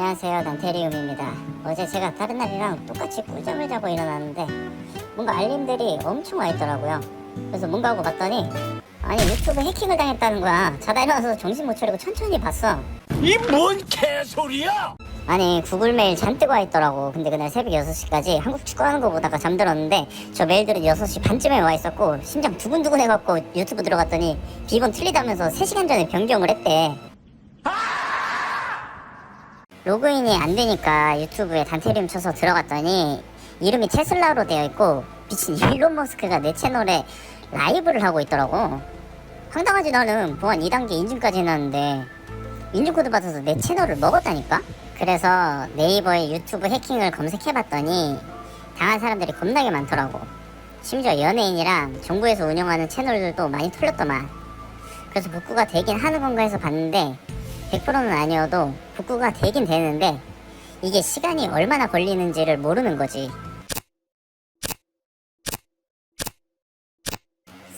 안녕하세요. 단테리움입니다. 어제 제가 다른 날이랑 똑같이 꿀잠을 자고 일어났는데 뭔가 알림들이 엄청 와 있더라고요. 그래서 뭔가 하고 봤더니 아니 유튜브 해킹을 당했다는 거야. 자다 일어나서 정신 못 차리고 천천히 봤어. 이 뭔 개소리야! 아니 구글 메일 잔뜩 와 있더라고. 근데 그날 새벽 6시까지 한국 축구하는 거 보다가 잠들었는데 저 메일들은 6시 반쯤에 와 있었고 심장 두근두근 해갖고 유튜브 들어갔더니 비번 틀리다면서 3시간 전에 변경을 했대 로그인이 안 되니까 유튜브에 단테리움 쳐서 들어갔더니 이름이 테슬라로 되어 있고 미친 일론 머스크가 내 채널에 라이브를 하고 있더라고. 황당하지 나는. 보안 2단계 인증까지 해놨는데 인증코드 받아서 내 채널을 먹었다니까? 그래서 네이버에 유튜브 해킹을 검색해봤더니 당한 사람들이 겁나게 많더라고. 심지어 연예인이랑 정부에서 운영하는 채널들도 많이 털렸더만. 그래서 복구가 되긴 하는 건가 해서 봤는데 100%는 아니어도 복구가 되긴 되는데 이게 시간이 얼마나 걸리는지를 모르는 거지.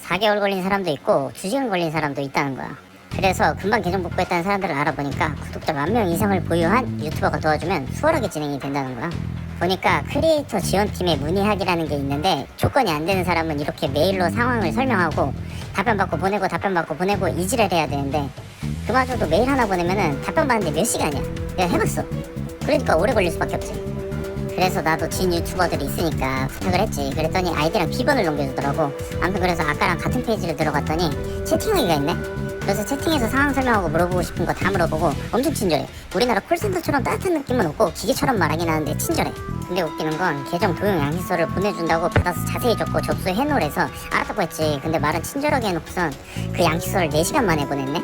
4개월 걸린 사람도 있고 2시간 걸린 사람도 있다는 거야. 그래서 금방 계정 복구했다는 사람들을 알아보니까 구독자 만 명 이상을 보유한 유튜버가 도와주면 수월하게 진행이 된다는 거야. 보니까 크리에이터 지원팀에 문의하기라는 게 있는데 조건이 안 되는 사람은 이렇게 메일로 상황을 설명하고 답변 받고 보내고 답변 받고 보내고 이지를 해야 되는데 그마저도 메일 하나 보내면은 답변 받는데 몇 시간이야? 내가 해봤어. 그러니까 오래 걸릴 수밖에 없지. 그래서 나도 진 유튜버들이 있으니까 부탁을 했지. 그랬더니 아이디랑 비번을 넘겨주더라고. 아무튼 그래서 아까랑 같은 페이지를 들어갔더니 채팅하기가 있네. 그래서 채팅에서 상황 설명하고 물어보고 싶은 거 다 물어보고 엄청 친절해. 우리나라 콜센터처럼 따뜻한 느낌은 없고 기계처럼 말하긴 하는데 친절해. 근데 웃기는 건 계정 도용 양식서를 보내준다고 받아서 자세히 적고 접수해 놓으래서 알았다고 했지. 근데 말은 친절하게 해놓고선 그 양식서를 4시간 만에 보냈네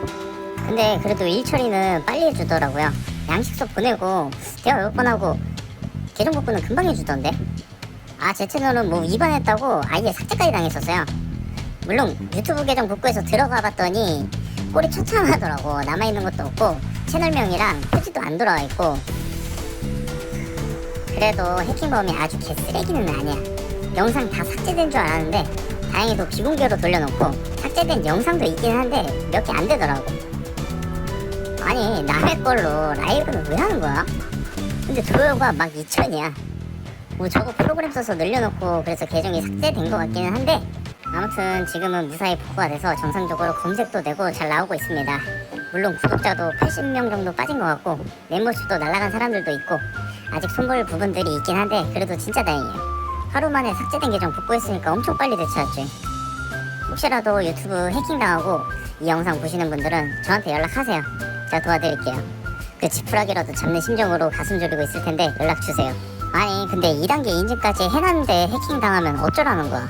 근데 그래도 일 처리는 빨리 해주더라고요. 양식서 보내고 대화 몇 번 하고 계정 복구는 금방 해주던데? 아 제 채널은 뭐 위반했다고 아예 삭제까지 당했었어요. 물론 유튜브 계정 복구해서 들어가 봤더니 꼴이 처참하더라고. 남아있는 것도 없고 채널명이랑 표지도 안 돌아와 있고. 그래도 해킹범이 아주 개쓰레기는 아니야. 영상 다 삭제된 줄 알았는데 다행히도 비공개로 돌려놓고 삭제된 영상도 있긴 한데 몇 개 안 되더라고 아니 남의 걸로 라이브는 왜 하는 거야? 근데 조회가 막 2천이야. 뭐 저거 프로그램 써서 늘려놓고 그래서 계정이 삭제된 것 같기는 한데 아무튼 지금은 무사히 복구가 돼서 정상적으로 검색도 되고 잘 나오고 있습니다. 물론 구독자도 80명 정도 빠진 것 같고 멤버십도 날아간 사람들도 있고 아직 손볼 부분들이 있긴 한데 그래도 진짜 다행이에요. 하루 만에 삭제된 계정 복구했으니까 엄청 빨리 되찾았지. 혹시라도 유튜브 해킹당하고 이 영상 보시는 분들은 저한테 연락하세요 제가 도와드릴게요 그 지푸라기라도 잡는 심정으로 가슴 졸이고 있을 텐데 연락 주세요. 아니 근데 2단계 인증까지 해놨는데 해킹 당하면 어쩌라는 거야?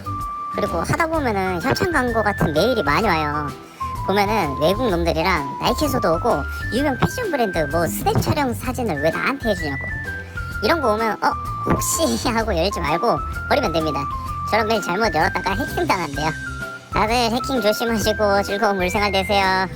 그리고 하다 보면은 협찬 광고 같은 메일이 많이 와요. 보면은 외국 놈들이랑 나이키에서도 오고 유명 패션 브랜드 뭐 스냅 촬영 사진을 왜 나한테 해주냐고. 이런 거 오면 어 혹시 하고 열지 말고 버리면 됩니다. 저런 메일 잘못 열었다가 해킹 당한대요. 다들 해킹 조심하시고 즐거운 물생활 되세요.